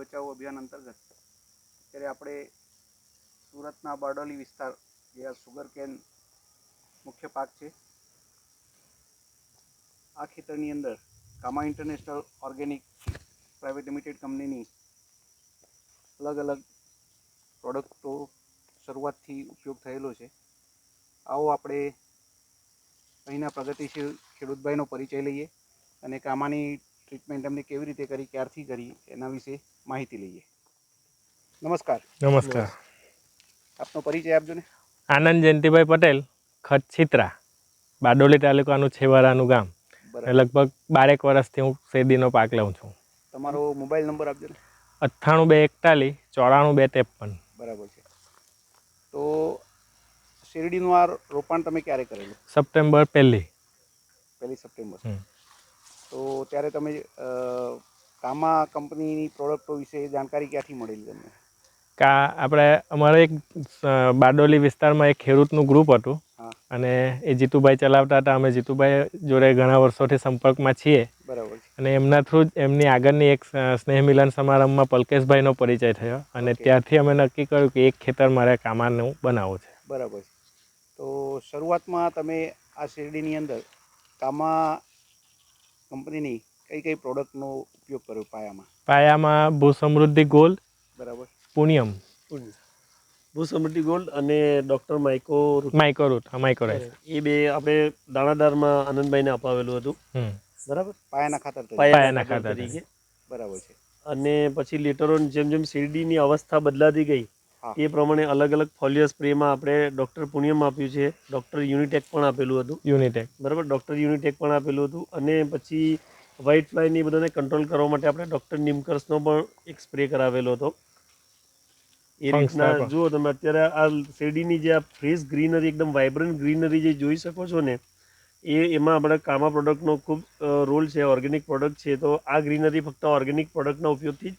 બચાવો અભિયાન અંતર્ગત, અત્યારે આપણે સુરતના બારડોલી વિસ્તાર, જે આ સુગર કેન મુખ્ય પાક છે, આ ખેતરની અંદર Kama International Organic Private Limited કંપનીની અલગ અલગ પ્રોડક્ટો શરૂઆતથી ઉપયોગ થયેલો છે. આવો આપણે અહીંના પ્રગતિશીલ ખેડૂતભાઈનો પરિચય લઈએ અને કામાની ટ્રીટમેન્ટ એમને કેવી રીતે કરી, ક્યારથી કરી, એના વિશે માહિતી લઈએ. નમસ્કાર. નમસ્કાર. આપનો પરિચય આપજો ને. આનંદ જયંતિભાઈ પટેલ ખત છિત્રા બારડોલી તાલુકાનું છેવાડાનું ગામ. બરાબર. લગભગ બારેક વર્ષથી હું શેરડીનો પાક લઉં છું. તમારો મોબાઈલ નંબર આપજો ને. અઠ્ઠાણું બે એકતાલીસ ચોરાણું બે ત્રેપન. બરાબર છે. તો શેરડીનું આ રોપાણ તમે ક્યારે કરેલું? સપ્ટેમ્બર પહેલી. પહેલી સપ્ટેમ્બર. તો ત્યારે તમે કામા કંપનીની પ્રોડક્ટો વિશે જાણકારી ક્યાંથી મળેલી તમને? કા આપણે અમારે એક બારડોલી વિસ્તારમાં એક ખેડૂતનું ગ્રુપ હતું. અને એ જીતુભાઈ ચલાવતા હતા. અમે જીતુભાઈ જોડે ઘણા વર્ષોથી સંપર્કમાં છીએ. બરાબર અને એમના થ્રુ જ એમની આગળની એક સ્નેહ મિલન સમારંભમાં પલકેશભાઈનો પરિચય થયો. અને ત્યારથી અમે નક્કી કર્યું કે એક ખેતર મારે કામાનું બનાવવું છે. બરાબર તો શરૂઆતમાં તમે આ શેરડીની અંદર કામા કંપનીની કઈ કઈ પ્રોડક્ટનો ઉપયોગ કર્યો પાયામાં? પાયામાં ભૂ સમૃદ્ધિ ગોલ્ડ બરાબર. પુણ્યમ ભૂસમૃદ્ધિ ગોલ્ડ અને ડૉક્ટર માઇકો માઇક્રોરૂટ હા માઇક્રોરાઇઝ એ બે આપણે દાણાદારમાં આનંદભાઈને અપાવેલું હતું. બરાબર? પાયાના ખાતર પાયાના ખાતર ખાતર તરીકે. બરાબર છે. અને પછી લેટર ઓન જેમ જેમ શેરડીની અવસ્થા બદલાતી ગઈ એ પ્રમાણે અલગ અલગ ફોલિયો સ્પ્રેમાં આપણે ડૉક્ટર પુણ્યમ આપ્યું છે. ડૉક્ટર યુનિટેક પણ આપેલું હતું. યુનિટેક. બરાબર? ડૉક્ટર યુનિટેક પણ આપેલું હતું. અને પછી વ્હાઇટ ફ્લાયને બધાને કંટ્રોલ કરવા માટે આપણે ડૉક્ટર નિમકર્સનો પણ એક સ્પ્રે કરાવેલો હતો. એ રીતના જુઓ તમે અત્યારે આ શેરડીની જે આ ફ્રેશ ગ્રીનરી એકદમ વાઇબ્રન્ટ ગ્રીનરી જે જોઈ શકો છો ને એ એમાં આપણે કામા પ્રોડક્ટનો ખૂબ રોલ છે ઓર્ગેનિક પ્રોડક્ટ છે. તો આ ગ્રીનરી ફક્ત ઓર્ગેનિક પ્રોડક્ટના ઉપયોગથી જ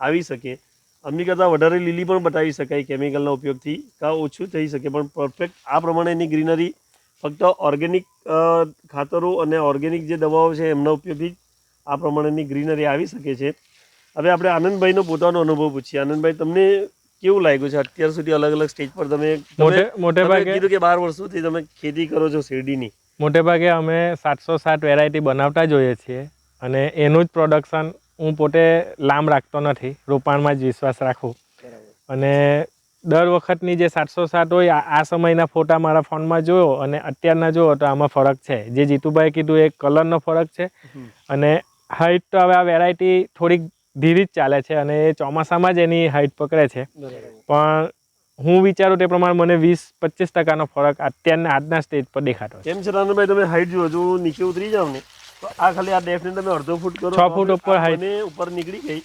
આવી શકે. અમની કરતાં વધારે લીલી પણ બતાવી શકાય કેમિકલના ઉપયોગથી. કાં ઓછું થઈ શકે પણ પરફેક્ટ આ પ્રમાણેની ગ્રીનરી ફક્ત ઓર્ગેનિક ખાતરો અને ઓર્ગેનિક જે દવાઓ છે એમના ઉપયોગથી આ પ્રમાણેની ગ્રીનરી આવી શકે છે. હવે આપણે આનંદભાઈનો પોતાનો અનુભવ પૂછીએ. આનંદભાઈ તમને કેવું લાગ્યું છે? અત્યાર સુધી અલગ અલગ સ્ટેજ પર તમે મોટે ભાગે કીધું કે બાર વર્ષોથી તમે ખેતી કરો છો શેરડીની. મોટે ભાગે અમે સાતસો સાત વેરાયટી બનાવતા જોઈએ છીએ અને એનું જ પ્રોડક્શન હું પોતે લાંબ રાખતો નથી. રોપાણમાં જ વિશ્વાસ રાખું. અને દર વખતની જે સાતસો સાત હોય આ- સમયના ફોટા મારા ફોનમાં જોયો અને અત્યારના જોયો તો આમાં ફરક છે. જે જીતુભાઈ કીધું એ કલરનો ફરક છે અને હાઈટ તો હવે આ વેરાયટી થોડીક ધીરી જ ચાલે છે અને એ ચોમાસામાં જ એની હાઈટ પકડે છે. પણ હું વિચારું તે પ્રમાણે મને વીસ પચીસ ટકાનો ફરક અત્યારના આજના સ્ટેજ પર દેખાતો કેમ છે રાનુભાઈ? તમે હાઈટ જુઓ જો નીચે ઉતરી જાવ ને તો આ ખાલી આ ડેફને તમે અડધો ફૂટ કરો છ ફૂટ ઉપર હાઈટ ઉપર નીકળી ગઈ.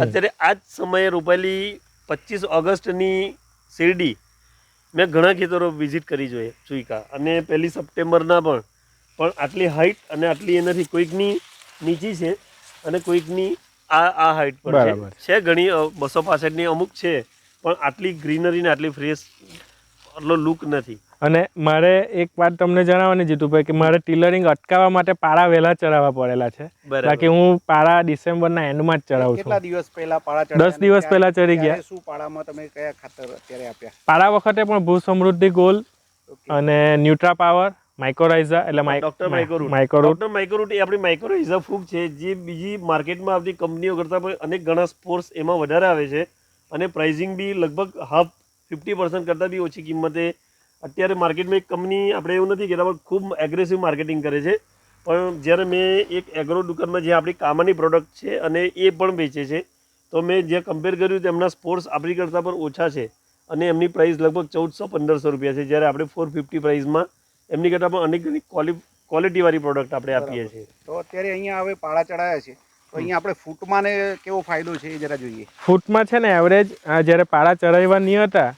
અત્યારે આ જ સમયે રોપાયેલી પચીસ ઓગસ્ટની શિરડી મેં ઘણા ખેતરો વિઝિટ કરી જોઈએ ચુઈકા અને પહેલી સપ્ટેમ્બરના પણ પણ આટલી હાઈટ અને આટલી એનાથી કોઈકની નીચી છે અને કોઈકની આ આ હાઈટ પર. છે. છે ઘણી બસો પાસઠની અમુક છે પણ આટલી ગ્રીનરી ને આટલી ફ્રેશ આટલો લુક નથી. અને મારે એક વાત તમને જણાવવાની જીતુભાઈ કે મારે ટીલરિંગ અટકાવવા માટે પાળા વહેલા ચડાવવા પડેલા છે. બાકી હું પાળા ડિસેમ્બરના એન્ડમાં જ ચડાવું કેટલા દિવસ પહેલા પાળા દસ દિવસ પહેલા ચડી ગયા. શું પાળામાં તમે કયા ખાતર અત્યારે આપ્યા? પાળા વખતે પણ ભૂ સમૃદ્ધિ ગોલ અને ન્યુટ્રા પાવર માઇક્રોરાઇઝા એટલે doctor microroot microroot doctor microroot એ આપણી માઇક્રોઇઝા ફૂગ છે જે બીજી માર્કેટમાં આવતી કંપનીઓ કરતાં પણ અનેક ગણા સ્પોર્ટ્સ એમાં વધારે આવે છે અને પ્રાઇઝિંગ બી લગભગ હાફ ફિફ્ટી પર્સન્ટ કરતાં બી ઓછી કિંમતે અત્યારે માર્કેટમાં એક કંપની આપણે એવું નથી કહેતા પણ ખૂબ એગ્રેસિવ માર્કેટિંગ કરે છે. પણ જ્યારે મેં એક એગ્રો દુકાનમાં જે આપણી કામાની પ્રોડક્ટ છે અને એ પણ વેચે છે તો મેં જે કમ્પેર કર્યું તેમના સ્પોર્ટ્સ આપણી કરતાં પણ ઓછા છે અને એમની પ્રાઇસ લગભગ ચૌદસો પંદરસો રૂપિયા છે. જ્યારે આપણે ફોર ફિફ્ટી પ્રાઇસમાં એમની કરતાં પણ અનેક ઘણી ક્વોલિ ક્વોલિટીવાળી પ્રોડક્ટ આપણે આપીએ છીએ. તો અત્યારે અહીંયા હવે પાળા ચડાયા છે. તો અહીંયા આપણે ફૂટમાં ને કેવો ફાયદો છે એ જરા જોઈએ. ફૂટમાં છે ને એવરેજ જ્યારે પાળા ચડાવવા નહીં હતા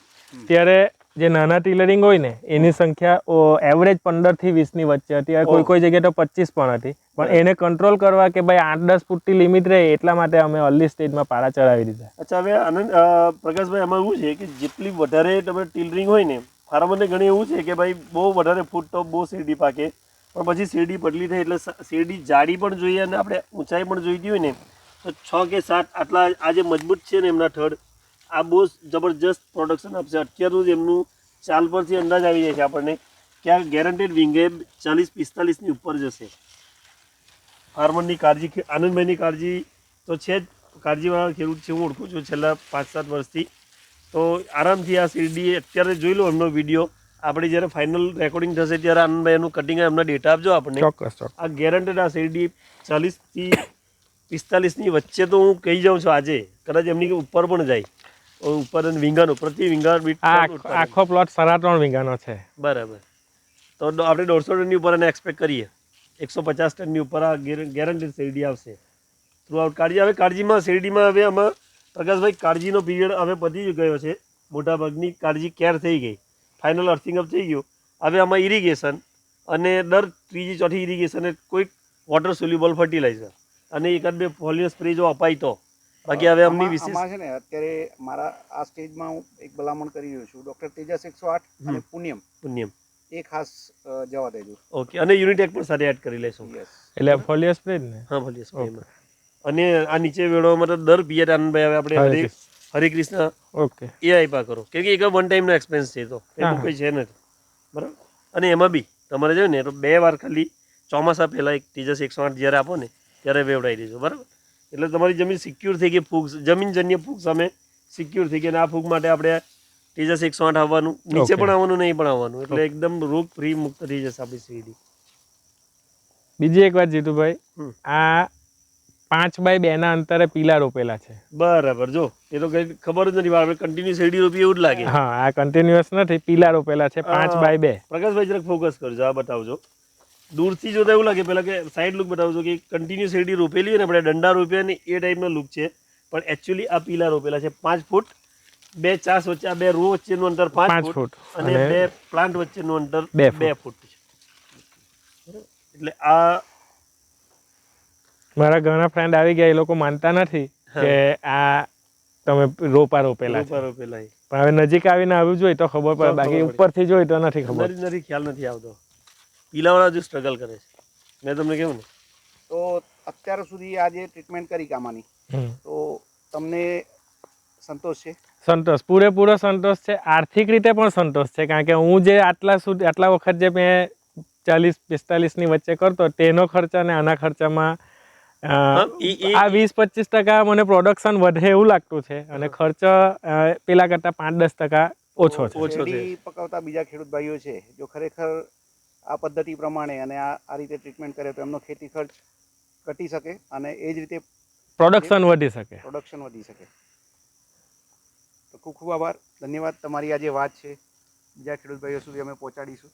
ત્યારે જે નાના ટીલરિંગ હોય ને એની સંખ્યા એવરેજ પંદરથી વીસની વચ્ચે હતી. આ કોઈ કોઈ જગ્યાએ તો પચીસ પણ હતી. પણ એને કંટ્રોલ કરવા કે ભાઈ આઠ દસ ફૂટની લિમિટ રહે એટલા માટે અમે અર્લી સ્ટેજમાં પાળા ચડાવી દીધા. અચ્છા હવે આનંદ પ્રકાશભાઈ એમાં એવું છે કે જેટલી વધારે તમે ટીલરિંગ હોય ને ફાર્મરને ઘણી એવું છે કે ભાઈ બહુ વધારે ફૂટ તો બહુ શેરડી પાકે પણ પછી શેરડી બદલી થાય એટલે શેરડી જાડી પણ જોઈએ અને આપણે ઊંચાઈ પણ જોઈતી હોય ને તો છ કે સાત આટલા આજે મજબૂત છે ને એમના થડ આ બહુ જબરજસ્ત પ્રોડક્શન આપશે. અત્યારનું જ એમનું ચાલ પરથી અંદાજ આવી જાય છે આપણને કે આ ગેરંટેડ વિંગે ચાલીસ પિસ્તાલીસની ઉપર જશે. ફાર્મરની કાળજી આનંદભાઈની કાળજી તો છે જ. કાળજીવાળા ખેડૂત છે હું ઓળખું છું છેલ્લા પાંચ સાત વર્ષથી. તો આરામથી આ શેરડી અત્યારે જોઈ લો એમનો વીડિયો આપણે જ્યારે ફાઇનલ રેકોર્ડિંગ થશે ત્યારે આનંદભાઈ એનું કટિંગ એમના ડેટા આપજો આપણને. આ ગેરંટેડ આ શેરડી ચાલીસથી પિસ્તાલીસની વચ્ચે તો હું કહી જાઉં છું આજે. કદાચ એમની ઉપર પણ જાય. ઉપર અને વિંગાનો પ્રતિ વિંગા બીટ આખો- પ્લોટ સાડા ત્રણ વિંગાનો છે. બરાબર. તો આપણે દોઢસો ટનની ઉપર એને એક્સપેક્ટ કરીએ. એકસો પચાસ ટનની ઉપર આ ગેરંટી શેરડી આવશે. થ્રુ આઉટ કાળજી હવે કાળજીમાં શેરડીમાં હવે આમાં પ્રકાશભાઈ કાળજીનો પીરિયડ હવે પતી ગયો છે. મોટાભાગની કાળજી કેર થઈ ગઈ. ફાઇનલ અર્થિંગ અપ થઈ ગયું. હવે આમાં ઇરિગેશન અને દર ત્રીજી ચોથી ઇરિગેશન કોઈક વોટર સોલ્યુબલ ફર્ટિલાઇઝર અને એકાદ બે ફોલિયો સ્પ્રે જો અપાય તો. બાકી હવે અમની વિશેષ છે ને અત્યારે મારા આ સ્ટેજમાં હું એક ભલામણ કરી રહ્યો છું. ડોક્ટર તેજસ એકસો આઠ અને. પુણ્યમ પુણ્યમ એ ખાસ જવા દેજો ઓકે અને યુનિટેક પણ સાથે એડ કરી લેશું. એટલે ફોલિયો સ્પ્રે ને? હા ફોલિયો સ્પ્રેમાં અને આ નીચે વેળો મતલબ દર પિયર આનંદભાઈ હવે આપણે હરે હરે કૃષ્ણ. ઓકે. એ આપ્યા કરો. કેમ કે એક વન ટાઈમનો એક્સપેન્સ છે તો. એનું કોઈ છે નથી. બરાબર? અને એમાં બી તમારે જોયું ને તો બે વાર ખાલી ચોમાસા પહેલાં એક તેજસ એકસો આઠ જ્યારે આપો ને ત્યારે વેવડાવી દેજો. બરાબર? એટલે તમારી જમીન સિક્યોર થઈ ગઈ ફૂગ જમીનજન્ય ફૂગ સામે સિક્યોર થઈ ગઈ અને આ ફૂગ માટે આપણે તેજસ એકસો આઠ આવવાનું. નીચે પણ આવવાનું નહીં પણ આવવાનું. એટલે એકદમ રોગ ફ્રી મુક્ત થઈ જશે આપણી સીડી બીજી એક વાત જીતુભાઈ. આ પાંચ બાય બે ના અંતરે પીલા રોપેલા છે. બરાબર. જો એ તો કઈ ખબર જ નથી આપણે કન્ટિન્યુ શેરડી રોપી એવું જ લાગે. હા આ કન્ટિન્યુઅસ નથી પીલા રોપેલા છે પાંચ બાય બે. પ્રકાશભાઈ જરાક ફોકસ કરજો આ બતાવજો. દૂરથી જોતા એવું લાગે પહેલાં કે સાઈડ લુક બતાવજો કે કન્ટિન્યુ શેરડી રોપેલી હોય ને આપણે દંડા રોપ્યા ને એ ટાઈપનો લુક છે. પણ એકચ્યુઅલી આ પીલા રોપેલા છે. પાંચ ફૂટ બે ચાસ વચ્ચે આ બે રો વચ્ચેનું અંતર પાંચ ફૂટ અને બે પ્લાન્ટ વચ્ચેનું અંતર બે ફૂટ. છે. એટલે આ મારા ઘણા ફ્રેન્ડ આવી ગયા એ લોકો માનતા નથી કે આ તમે રોપા રોપેલા છે. રોપા રોપેલા પણ હવે નજીક આવીને આવ્યું જોઈએ તો ખબર પડે. બાકી. ઉપરથી જોઈ તો નથી ખબર. નથી ખ્યાલ નથી આવતો. પીલાવાળા હજુ સ્ટ્રગલ કરે છે. મેં તમને કહ્યું ને. તો અત્યાર સુધી આ જે ટ્રીટમેન્ટ કરી કામાની તો તમને સંતોષ છે? સંતોષ. પૂરેપૂરો સંતોષ છે. આર્થિક રીતે પણ સંતોષ છે. કારણ કે હું જે આટલા સુધી આટલા વખત જે મેં ચાલીસ પિસ્તાલીસની વચ્ચે કરતો તેનો ખર્ચ અને આના ખર્ચામાં આ વીસ પચીસ ટકા મને પ્રોડક્શન વધે એવું લાગતું છે. અને ખર્ચ અ, પેલા કરતાં પાંચ દસ ટકા ઓછો છે. ઓછો છે. શેરડી પકવતા બીજા ખેડૂત ભાઈઓ છે જો ખરેખર આ પદ્ધતિ પ્રમાણે અને આ આ રીતે ટ્રીટમેન્ટ કરે તો એમનો ખેતી ખર્ચ ઘટી શકે અને એ જ રીતે પ્રોડક્શન વધી શકે. પ્રોડક્શન વધી શકે. તો ખૂબ ખૂબ આભાર. ધન્યવાદ. તમારી આ જે વાત છે બીજા ખેડૂત ભાઈઓ સુધી અમે પહોંચાડીશું.